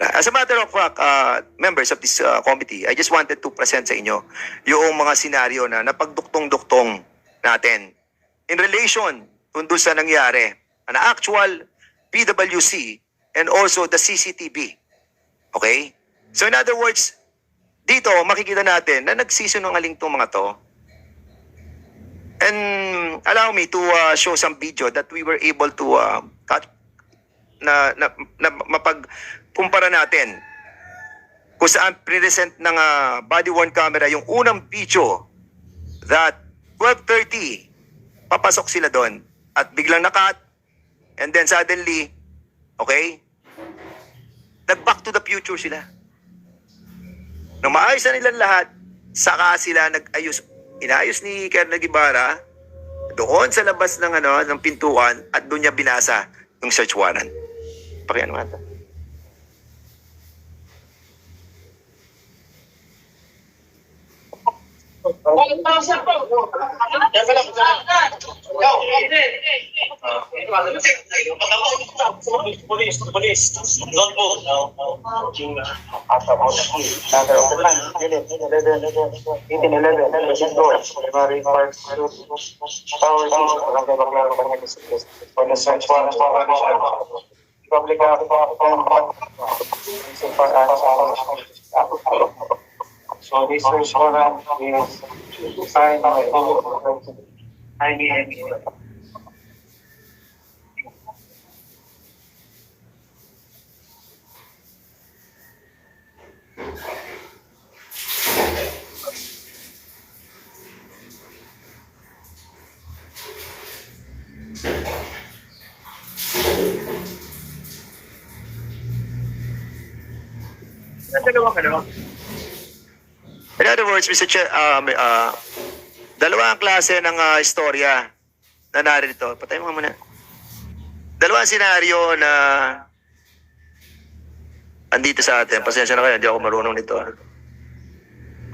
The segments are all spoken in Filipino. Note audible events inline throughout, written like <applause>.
As a matter of fact, uh, members of this uh, committee, I just wanted to present sa inyo yung mga senaryo na napagduktong-duktong natin in relation kung doon sa nangyari, an actual PWC and also the CCTV. Okay? So in other words, dito makikita natin na nagsisinungaling tong mga to. And allow me to uh, show some video that we were able to uh, cut na, na, na mapagkumpara natin kung saan present ng uh, body worn camera yung unang video that 12.30 papasok sila doon at biglang nakat and then suddenly okay nag back to the future sila. Nung maayos na nilang lahat saka sila nag-ayos inayos ni Colonel Guevara doon sa labas ng ano ng pintuan at doon niya binasa yung search warrant. Pakiano nga to. Walang pasok po. Yan pala. Ikaw. Police, police. Doon po. Yung after out of After out of line. 1811. Primary parts. Power source. Walang kaya bakla ko kanya kasi. For the search warrant. Public So this search warrant is signed by IBM. Dalawa ka naman. In other words, Mr. Chair, um, uh, dalawang klase ng uh, istorya na narito. Patay mo muna. Dalawang senaryo na andito sa atin. Pasensya na kayo, hindi ako marunong nito. ah.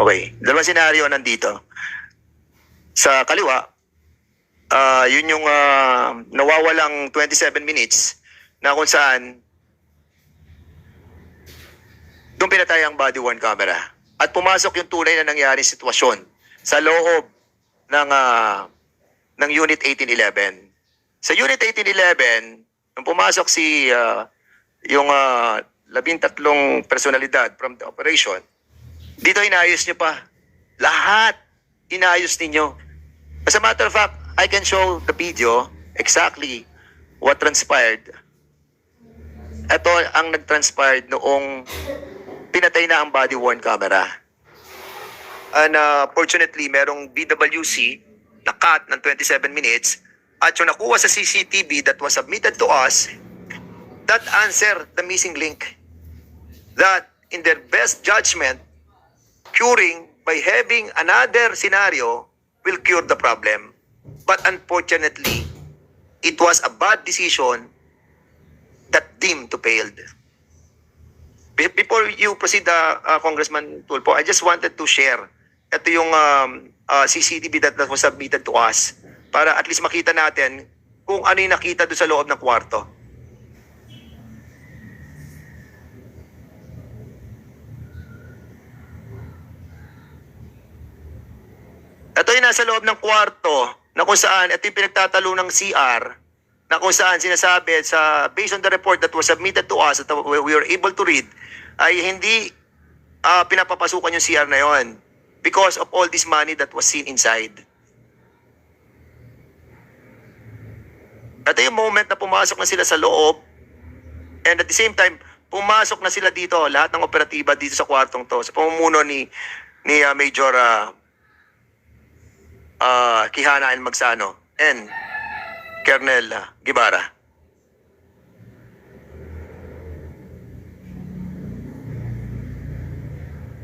Okay. Dalawang senaryo nandito. Sa kaliwa, ah yun yung ah, nawawalang 27 minutes na kung saan doon pinatay ang body worn camera. At pumasok yung tunay na nangyari sitwasyon sa loob ng ah, ng Unit 1811. Sa Unit 1811, nung pumasok si ah, yung uh, labintatlong personalidad from the operation, dito inayos niyo pa. Lahat inayos ninyo. As a matter of fact, I can show the video exactly what transpired. Ito ang nag-transpired noong pinatay na ang body worn camera. And uh, fortunately, merong BWC na cut ng 27 minutes at yung nakuha sa CCTV that was submitted to us that answer the missing link. That in their best judgment, curing by having another scenario will cure the problem. But unfortunately, it was a bad decision that deemed to failed. Be- Before you proceed, uh, uh, Congressman Tulpo, I just wanted to share ito yung um, uh, CCTV that, that was submitted to us para at least makita natin kung ano yung nakita doon sa loob ng kwarto. Ito yung nasa loob ng kwarto na kung saan, ito yung pinagtatalo ng CR na kung saan sinasabi sa based on the report that was submitted to us that we we were able to read ay hindi ah, pinapapasukan yung CR na yon because of all this money that was seen inside. Ito yung moment na pumasok na sila sa loob and at the same time, pumasok na sila dito, lahat ng operatiba dito sa kwartong to, sa pamumuno ni, ni ah, Major ah, ah, Kihana and Magsano and Colonel ah, Guevara.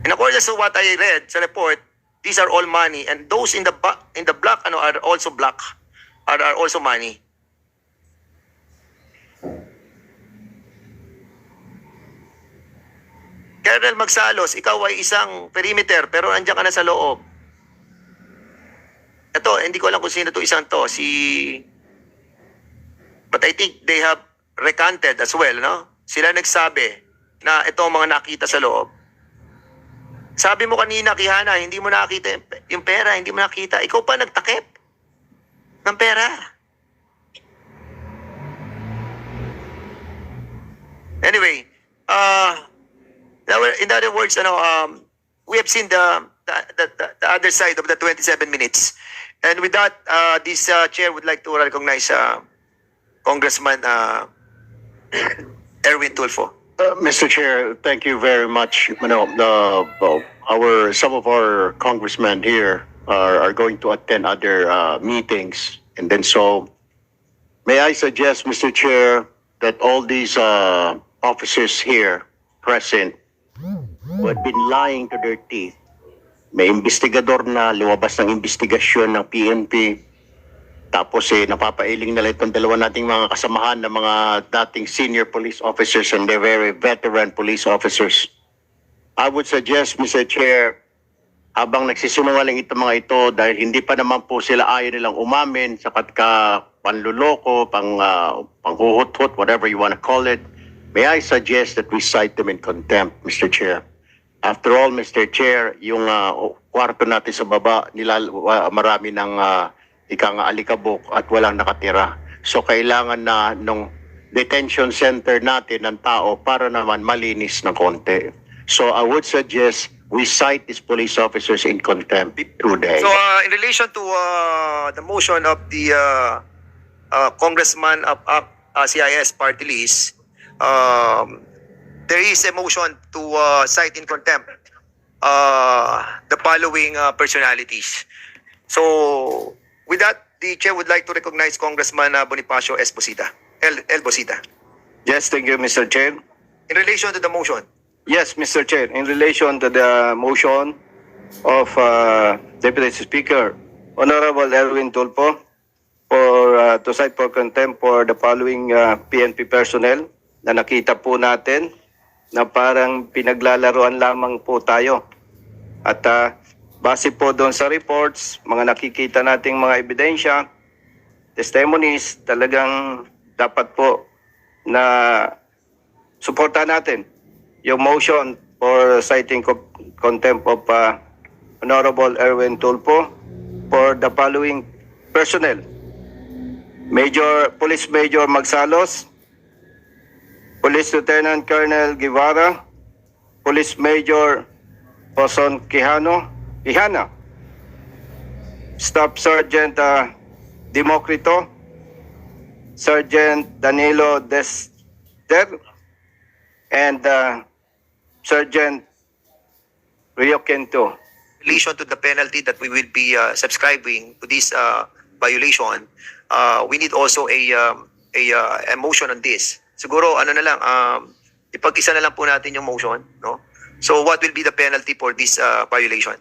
In accordance to what I read sa report, these are all money and those in the in the black ano are also black are, are also money. Colonel Magsalos, ikaw ay isang perimeter pero nandiyan ka na sa loob. Ito, hindi ko alam kung sino to isang to. Si... But I think they have recanted as well, no? Sila nagsabi na ito ang mga nakita sa loob. Sabi mo kanina, Kihana, hindi mo nakita yung, pe- yung pera, hindi mo nakita. Ikaw pa nagtakip ng pera. Anyway, uh, in other words, ano, um, we have seen the, the, the, the other side of the 27 minutes. And with that, uh, this uh, chair would like to recognize uh, Congressman uh, <clears throat> Erwin Tulfo. Uh, Mr. Chair, thank you very much. You know, uh, our, some of our congressmen here are, are going to attend other uh, meetings. And then so, may I suggest, Mr. Chair, that all these uh, officers here present who had been lying to their teeth, may investigador na lumabas ng investigasyon ng PNP, tapos eh, napapailing nila itong dalawa nating mga kasamahan ng mga dating senior police officers and they're very veteran police officers. I would suggest, Mr. Chair, habang nagsisinungaling itong mga ito dahil hindi pa naman po sila ayaw nilang umamin sa ka panluloko, pang, uh, panghuhut-hut, whatever you want to call it, may I suggest that we cite them in contempt, Mr. Chair. After all, Mr. Chair, yung uh, kwarto natin sa baba, nila, wa- marami ng uh, ika nga alikabok at walang nakatira. So kailangan na nung detention center natin ng tao para naman malinis ng konti. So I would suggest we cite these police officers in contempt today. So, uh, in relation to uh, the motion of the uh, uh, Congressman of uh, uh, CIS party list, um, there is a motion to uh, cite in contempt uh, the following uh, personalities. So, with that, the chair would like to recognize Congressman uh, Bonifacio Esposita. El, El Bosita. Yes, thank you, Mr. Chair. In relation to the motion, Yes, Mr. Chair, in relation to the motion of uh, Deputy Speaker, Honorable Erwin Tulpo, for uh, to cite for contempt for the following uh, PNP personnel na nakita po natin na parang pinaglalaroan lamang po tayo. At uh, base po doon sa reports, mga nakikita nating mga ebidensya, testimonies, talagang dapat po na suportahan natin yung motion for citing co- contempt of uh, Honorable Erwin Tulpo for the following personnel. Major Police Major Magsalos, Police Lieutenant Colonel Guevara, Police Major Poson Quijano, Quijana, Staff Sergeant uh, Democrito, Sergeant Danilo Dester, and uh, Sergeant Rio Quinto. in relation to the penalty that we will be uh, subscribing to this uh, violation, uh, we need also a um, a, uh, a motion on this. Siguro ano na lang um ipag-isa na lang po natin yung motion, no? So what will be the penalty for this uh, violation?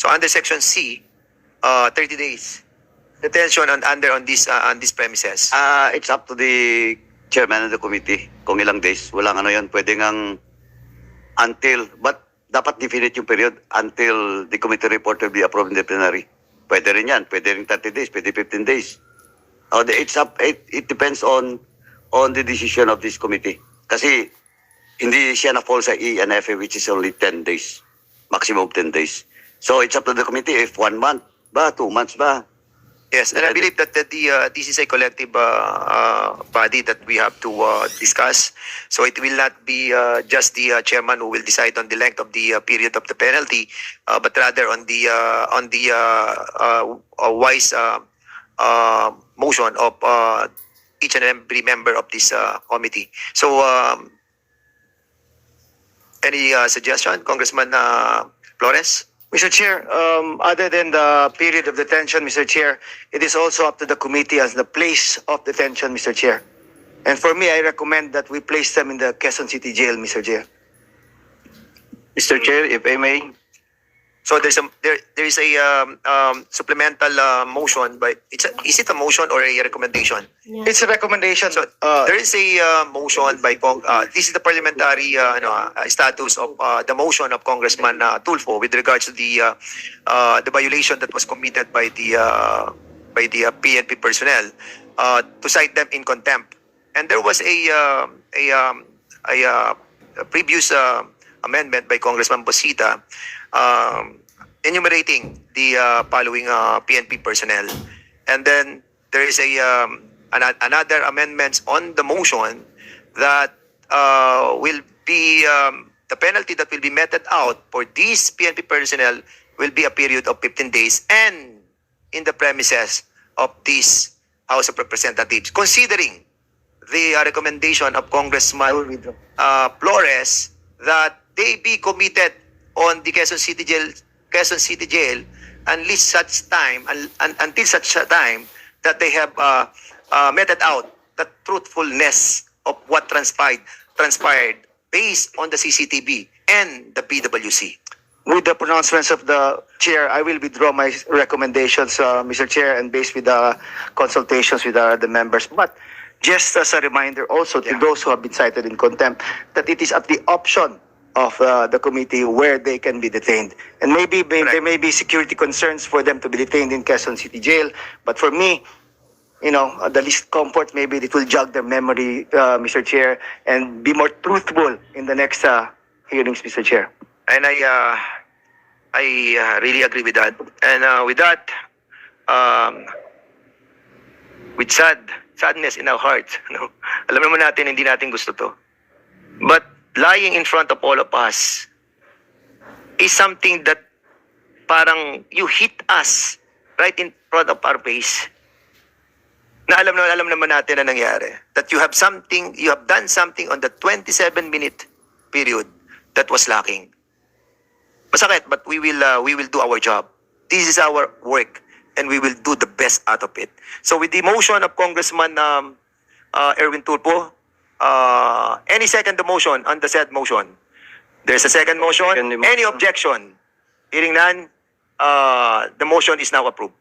So under section C, uh, 30 days detention on under on this uh, on this premises. Ah, it's up to the chairman of the committee kung ilang days. Walang ano yun, pwede ngang until, but dapat definite yung period until the committee report will be approved in the plenary. Pwede rin yan, pwede rin 30 days, pwede 15 days. The, it's up, it, it depends on on the decision of this committee. Kasi hindi siya na fall sa E and F which is only 10 days, maximum 10 days. So it's up to the committee if one month ba, two months ba, Yes, and I believe that, that the uh, this is a collective uh, uh, body that we have to uh, discuss. So it will not be uh, just the uh, chairman who will decide on the length of the uh, period of the penalty, uh, but rather on the uh, on the uh, uh, wise uh, uh, motion of uh, each and every member of this uh, committee. So, um, any uh, suggestion, Congressman uh, Flores? Mr. Chair, um, other than the period of detention, Mr. Chair, it is also up to the committee as the place of detention, Mr. Chair. And for me, I recommend that we place them in the Quezon City Jail, Mr. Chair. Mr. Chair, if I may, So there's a there there is a um, um, supplemental uh, motion, but it's a, is it a motion or a recommendation? It's a recommendation. So uh, there is a uh, motion by Cong- uh, this is the parliamentary uh, ano, uh, status of uh, the motion of Congressman uh, Tulfo with regards to the uh, uh, the violation that was committed by the uh, by the uh, PNP personnel uh, to cite them in contempt. And there was a uh, a um, a uh, previous uh, amendment by Congressman Bosita um, enumerating the uh, following uh, PNP personnel. And then there is a um, an- another amendments on the motion that uh, will be um, the penalty that will be meted out for these PNP personnel will be a period of 15 days and in the premises of this House of Representatives, considering the uh, recommendation of Congressman uh, Flores that they be committed on the Quezon City Jail, Quezon City Jail, unless such time, un- un- until such a time that they have uh, uh, meted out the truthfulness of what transpired, transpired based on the CCTV and the PWC. With the pronouncements of the chair, I will withdraw my recommendations, uh, Mr. Chair, and based with the consultations with uh, the members. But just as a reminder also to Yeah. those who have been cited in contempt, that it is at the option of uh, the committee where they can be detained. And maybe may, there may be security concerns for them to be detained in Quezon City Jail. But for me, you know, uh, the least comfort, maybe it will jog their memory, uh, Mr. Chair, and be more truthful in the next uh, hearings, Mr. Chair. And I uh, I uh, really agree with that. And uh, with that, um, with sad sadness in our hearts, <laughs> no? alam naman natin hindi natin gusto to. But lying in front of all of us is something that parang you hit us right in front of our face. Na alam na alam naman natin na nangyari. That you have something, you have done something on the 27 minute period that was lacking. Masakit, but we will uh, we will do our job. This is our work and we will do the best out of it. So with the motion of Congressman um, uh, Erwin Tulpo, uh, any second the motion on the said motion? There's a second motion. Second motion. Any objection? Hearing none, uh, the motion is now approved.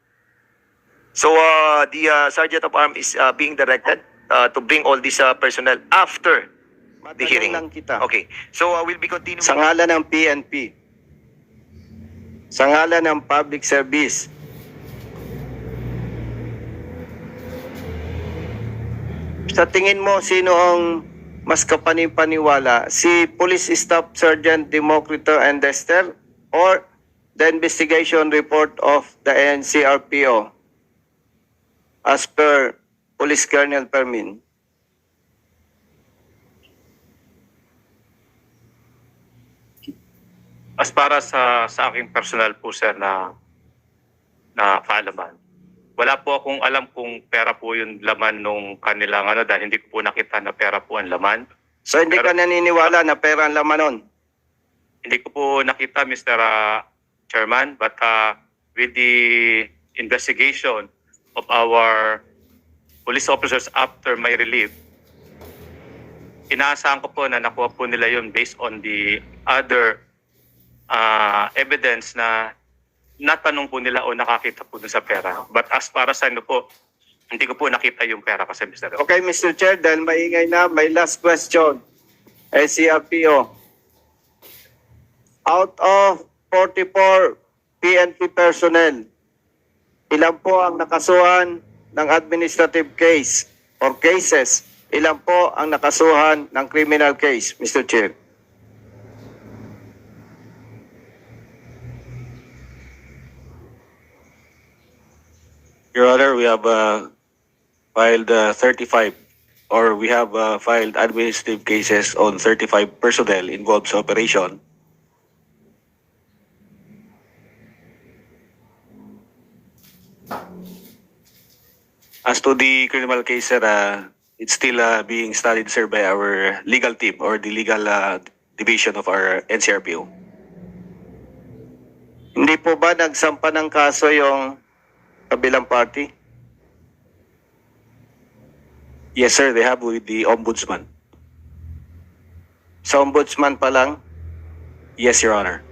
So uh, the uh, Sergeant of Arms is uh, being directed uh, to bring all these uh, personnel after the Matanong hearing. lang kita. Okay. So uh, we'll be continuing. Sa ngalan ng PNP, sa ngalan ng public service, sa tingin mo, sino ang mas kapanipaniwala? Si Police Staff Sergeant Democrito Endester or the investigation report of the NCRPO as per Police Colonel Permin? As para sa sa aking personal po sir na na kaalaman. Wala po akong alam kung pera po yung laman nung kanilang ano dahil hindi ko po nakita na pera po ang laman. So hindi ka naniniwala na pera ang laman nun? Hindi ko po nakita Mr. uh, Chairman but uh, with the investigation of our police officers after my relief inaasahan ko po na nakuha po nila yun based on the other uh, evidence na natanong po nila o nakakita po dun sa pera. But as para sa ano po, hindi ko po nakita yung pera kasi Mr. Okay, Mr. Chair, dahil maingay na, may last question. SCRPO. Out of 44 PNP personnel, ilan po ang nakasuhan ng administrative case or cases? Ilan po ang nakasuhan ng criminal case, Mr. Chair? Your Honor, we have uh, filed uh, 35 or we have uh, filed administrative cases on 35 personnel involved sa operation. As to the criminal case, sir, uh, it's still uh, being studied, sir, by our legal team or the legal uh, division of our NCRPO. Hindi po ba nagsampa ng kaso yung kabilang party? Yes, sir, they have with the ombudsman. Sa ombudsman pa lang, Yes, Your Honor.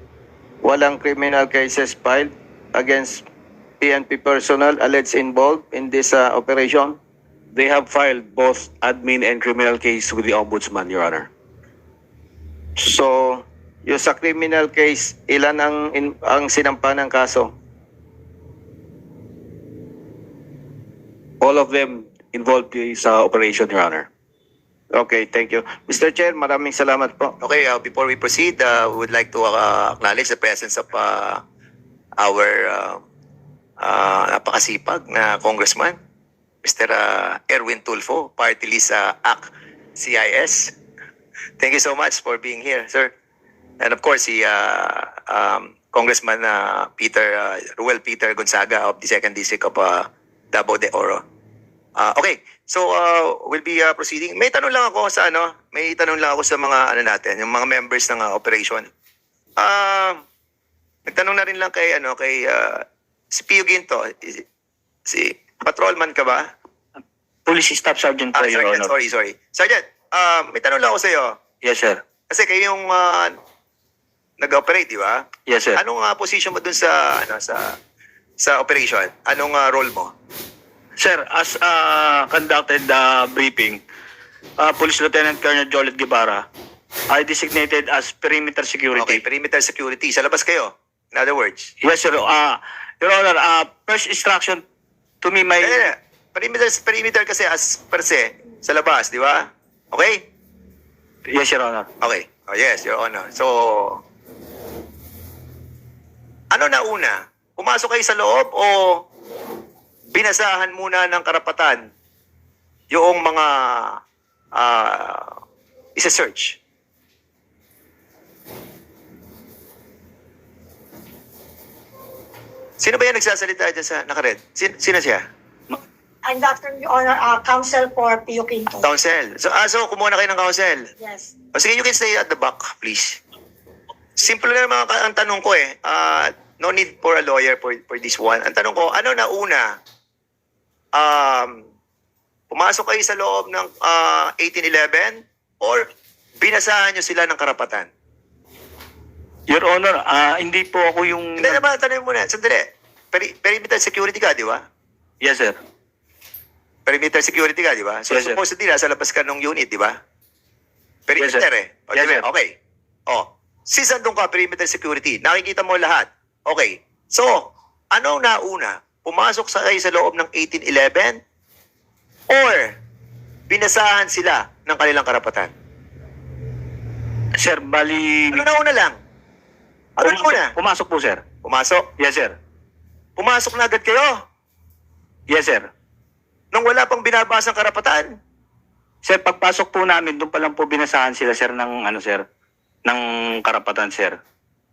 walang criminal cases filed against PNP personnel alleged involved in this uh, operation? They have filed both admin and criminal case with the ombudsman, Your Honor. So, yung sa criminal case, ilan ang, in, ang sinampa ng kaso? All of them involved sa operation, Your Honor. Okay, thank you. Mr. Chair, maraming salamat po. Okay, uh, before we proceed, uh, we would like to uh, acknowledge the presence of uh, our uh, uh, napakasipag na congressman, Mr. uh, Erwin Tulfo, party list sa AC CIS. Thank you so much for being here, sir. And of course, si uh, um, Congressman uh, Peter, uh, Ruel Peter Gonzaga of the 2nd District of uh, Davao de Oro. Ah, okay. So uh, we'll be uh, proceeding. May tanong lang ako sa ano, may tanong lang ako sa mga ano natin, yung mga members ng uh, operation. Ah, nagtanong na rin lang kay ano kay uh, si Pio Ginto. Si patrolman ka ba? Police Staff Sergeant Ah, Your Sergeant, Honor. sorry, sorry. Sergeant, ah, may tanong lang ako sa iyo. Yes, sir. Kasi kayo yung uh, nag-operate, di ba? Yes, sir. Anong uh, position mo dun sa ano sa sa operation? Anong uh, role mo? Sir, as uh, conducted the briefing, uh, Police Lieutenant Colonel Jolet Guevara, I designated as perimeter security. Okay, perimeter security. Sa labas kayo. In other words. Yes, sir. Uh, Your Honor, uh, first instruction to me, my... Eh, eh, perimeter, perimeter kasi as per se, sa labas, di ba? Okay? Yes, Your Honor. Okay. Oh, yes, Your Honor. So, ano na una? Pumasok kayo sa loob o binasahan muna ng karapatan yung mga ah isa-search? Sino ba yan nagsasalita dyan sa nakared? Sin, sino siya? I'm Dr. Honor, uh, counsel for Pio Quinto. Counsel. So, ah, so kumuha na kayo ng counsel. Yes. O sige, you can stay at the back, please. Simple lang mga ang tanong ko eh. Ah, no need for a lawyer for, for this one. Ang tanong ko, ano na una? Um, pumasok kayo sa loob ng ah, 1811 or binasahan nyo sila ng karapatan? Your Honor, uh, hindi po ako yung... Hindi naman, tanong muna. Sandali. Peri perimeter security ka, di ba? Yes, sir. Perimeter security ka, di ba? So, Yes, sir. supposedly, nasa labas ka ng unit, di ba? Perimeter Yes, sir. eh. O, Yes, sir. Okay. O, since andun ka, perimeter security, nakikita mo lahat. Okay. So, anong nauna? Pumasok sa kayo sa loob ng 1811 or binasahan sila ng kanilang karapatan? Sir, bali... Ano nauna lang? Ano Pumasok, nauna? pumasok po, sir. Pumasok. Yes, sir. Pumasok na agad kayo Yes, sir. nung wala pang binabasang karapatan. Sir, pagpasok po namin, doon pa lang po binasahan sila, sir, ng ano, sir, ng karapatan, sir.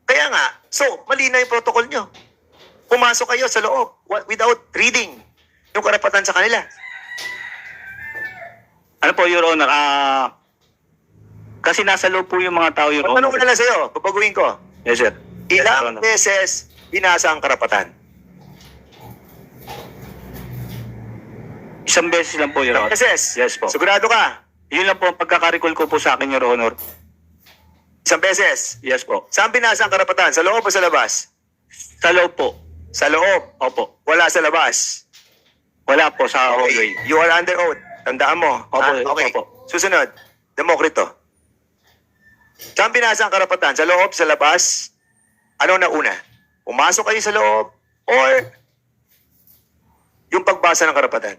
Kaya nga, so, mali na yung protocol nyo. Pumasok kayo sa loob without reading yung karapatan sa kanila. Ano po, Your Honor, ah... kasi nasa loob po yung mga tao, Your Tanong ko Honor. na lang sa'yo, babaguhin ko. Yes, sir. Yes, Ilang Honor. beses binasa ang karapatan? Isang beses lang po, Your Honor. beses? Yes po. Sigurado ka? Yun lang po ang pagkakarikol ko po sa akin, Your Honor. Isang beses? Yes po. Saan binasa ang karapatan? Sa loob o sa labas? Sa loob po. Sa loob. Opo. Wala sa labas. Wala po sa hallway. You are under oath. Tandaan mo. Opo, Ha? Okay. opo. Susunod. Demokrito. Saan binasa ang karapatan? Sa loob, sa labas? Ano na una? Pumasok kayo sa loob or yung pagbasa ng karapatan?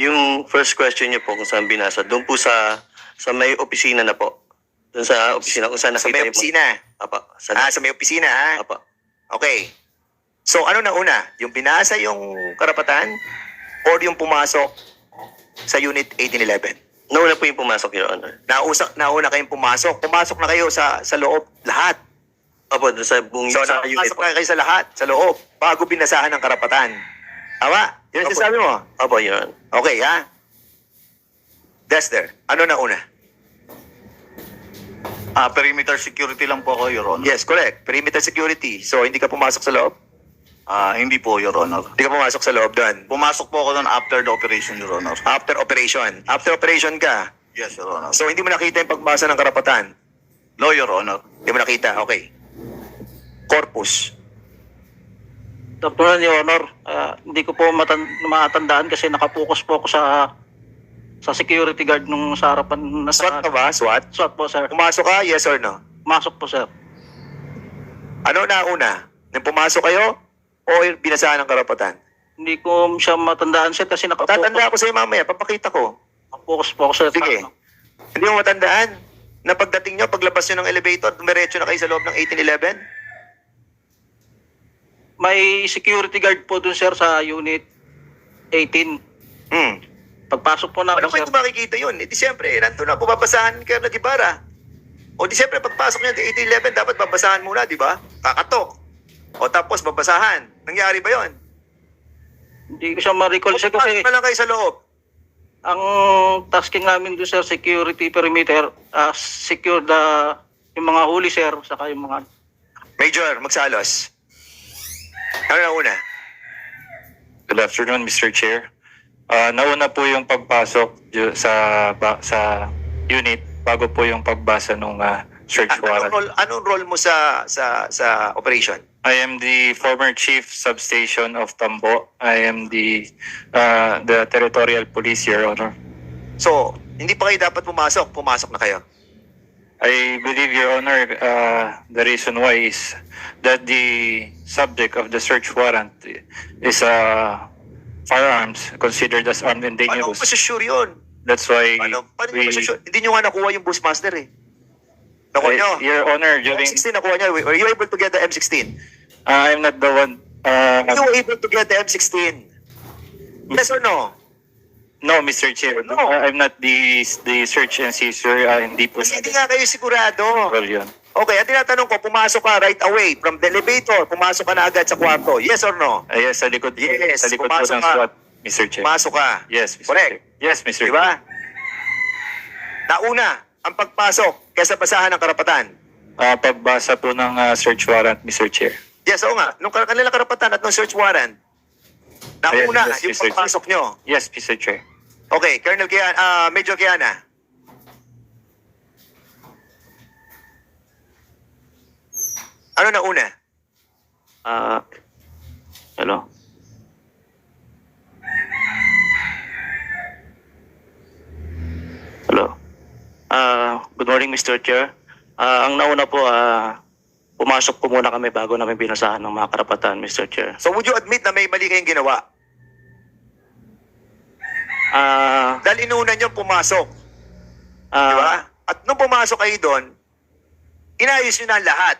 Yung first question niyo po kung saan binasa, doon po sa sa may opisina na po. Doon sa opisina kung saan Sa nakita may yung... opisina. Apa, sa, Ah, sa may opisina, ha? apa. Okay. So, ano na una? Yung binasa yung karapatan or yung pumasok sa Unit 1811? Nauna po yung pumasok, Your Honor. Nausak, nauna kayong pumasok. Pumasok na kayo sa sa loob, lahat. Opo, doon sa buong So, sa unit nakapasok po. na kayo sa lahat, sa loob, bago binasahan ng karapatan. Tama? Yun ang Opo. sinasabi mo. Opo, Your Honor. Okay, ha? Dexter, ano na una? Ah, perimeter security lang po ako, Your Honor. Yes, correct. Perimeter security. So, hindi ka pumasok sa loob? Ah, hindi po, Your Honor. Hindi ka pumasok sa loob doon. Pumasok po ako doon after the operation, Your Honor. After operation. After operation ka. Yes, Your Honor. So, hindi mo nakita yung pagbasa ng karapatan. No, Your Honor. Hindi mo nakita. Okay. Corpus. Dr. Your Honor, ah, hindi ko po matan- matandaan kasi nakapokus po ako sa sa security guard nung sa harapan na SWAT ka ba? SWAT? SWAT po, sir. Pumasok ka? Yes or no? Masok po, sir. Ano na una? Nung pumasok kayo o binasahan ng karapatan? Hindi ko siya matandaan, sir, kasi nakapokus, Tatanda ako sa'yo mamaya. Papakita ko. nakapokus po ako, sir. Sige. Hindi mo matandaan na pagdating nyo, paglabas nyo ng elevator, dumiretso na kayo sa loob ng 1811? May security guard po dun, sir, sa unit 18. Hmm. Pagpasok po namin, Ano sir, kayo makikita yun? Eh, di siyempre, nandun na, pumabasahan ka na, di bara. O di siyempre, pagpasok nyo ng 1811, dapat babasahan muna, di ba? Kakatok. O tapos, babasahan. Nangyari ba yun? hindi ko siya ma-recall, sir, Pumasok kasi na lang kayo sa loob. ang tasking namin doon, sir, security perimeter, uh, secure the, yung mga huli, sir, saka yung mga Major, magsalos. Ano na una? Good afternoon, Mr. Chair. Ah, nauna po yung pagpasok sa sa unit bago po yung pagbasa ng search A- anong, warrant. role, anong role mo sa sa sa operation? I am the former chief substation of Tambo. I am the uh, the territorial police, Your Honor. So, hindi pa kayo dapat pumasok. Pumasok na kayo. I believe, Your Honor, uh, the reason why is that the subject of the search warrant is uh, firearms considered as armed and Paano dangerous. masusure yun? That's why Paano, paano nyo we, masusure? Hindi nyo nga nakuha yung Bushmaster eh. Nakuha Uh, nyo. Your Honor, during M16 nakuha nyo. Were you able to get the M16? uh, I'm not the one. Uh, You were able to get the M16? Yes or no? No, Mr. Chair. No. Uh, I'm not the the search and seizure. Uh, hindi po Kasi hindi nga kayo sigurado. Well, yun. Okay, ang tinatanong ko, pumasok ka right away from the elevator. Pumasok ka na agad sa kwarto. Yes or no? Uh, yes, sa likod, Yes, sa likod po pumasok ng ka. SWAT, Mr. Chair. Pumasok ka. Yes, Mr. Correct. Chair. Yes, Mr. Di ba? Nauna, ang pagpasok kaysa basahan ng karapatan. Uh, pagbasa po ng uh, search warrant, Mr. Chair. Yes, oo nga. Nung kanilang karapatan at nung search warrant, nauna Yes, yes, yung Mr. Chair. pagpasok nyo. Yes, Mr. Chair. Okay, Colonel Kiana, ah, Major Kiana. Ano na una? Ah, hello. Hello. Ah, good morning Mr. Chair. Ah, ang nauna po ah pumasok po muna kami bago namin binasahan ng mga karapatan, Mr. Chair. So would you admit na may mali kayong ginawa? Ah, Dahil inuna nyo pumasok, di ah, ba? At nung pumasok kayo doon, inayos nyo na lahat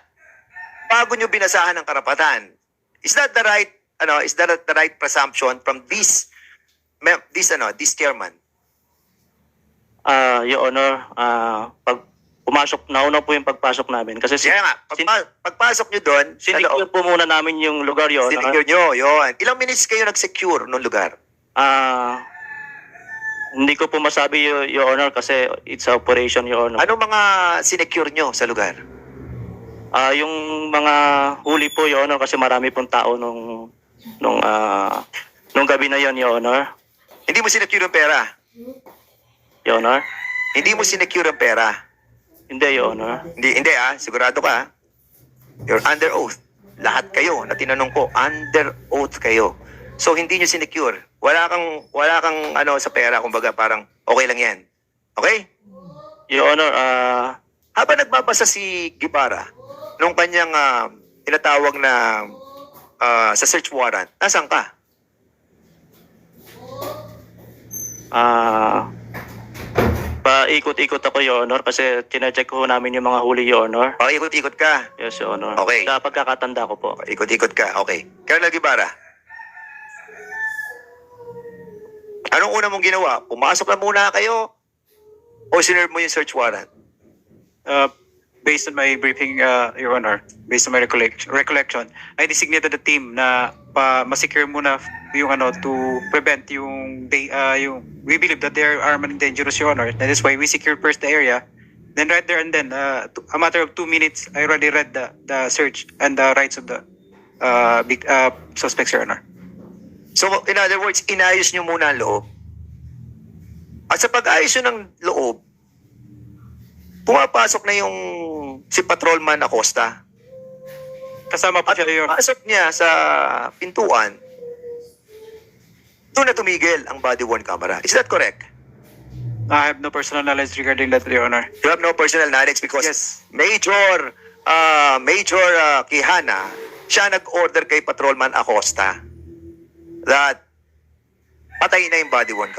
bago nyo binasahan ng karapatan. Is that the right, ano, is that the right presumption from this, this, ano, this chairman? ah, Your Honor, ah, pag pumasok, nauna po yung pagpasok namin kasi Kaya nga, pagpa- pagpasok nyo doon, sa sinicure loob, po muna namin yung lugar, Honor. Sinecure nyo, yun. Ilang minutes kayo nag-secure nung lugar? Ah, hindi ko po masabi, Your, Your Honor, kasi it's operation, Your Honor. Anong mga sinecure nyo sa lugar? Ah, yung mga huli po, Your Honor, kasi marami pong tao nung nung ah nung gabi na yon, Your Honor. Hindi mo sinecure yung pera. Your Honor. Hindi mo sinecure yung pera. Hindi, Your Honor. Hindi, hindi ah. Sigurado ka ah. You're under oath. Lahat kayo na tinanong ko, under oath kayo. So hindi nyo sinecure. Wala kang, wala kang ano sa pera, kumbaga parang okay lang yan. Okay? Your Honor, ah Habang nagbabasa si Gibara, nung kanyang ah, tinatawag na ah, sa search warrant, nasaan ka? ah paikot-ikot ako, Your Honor, kasi tinecheck ko namin yung mga huli, Your Honor. Pakikot-ikot ka. Yes, Your Honor. Okay. Sa pagkakatanda ko po. Ikot-ikot ka. Okay. Colonel Gibara. Anong una mong ginawa? Pumasok na muna kayo o sinerve mo yung search warrant? Uh, based on my briefing, uh, Your Honor, based on my recollection, recollection, I designated a team na pa masecure muna yung ano to prevent yung they uh, yung we believe that they are and dangerous, Your Honor. That is why we secure first the area. Then right there and then, uh, a matter of two minutes, I already read the the search and the rights of the uh, big, uh, suspects, Your Honor. So, in other words, inayos nyo muna ang loob. At sa pag-ayos nyo ng loob, pumapasok na yung si Patrolman Acosta. Kasama po At siya, Honor. pasok niya sa pintuan, doon na tumigil ang body worn camera. Is that correct? I have no personal knowledge regarding that, Your Honor. You have no personal knowledge because Yes. Major uh, Major uh, Kihana, siya nag-order kay Patrolman Acosta that patayin na yung body worn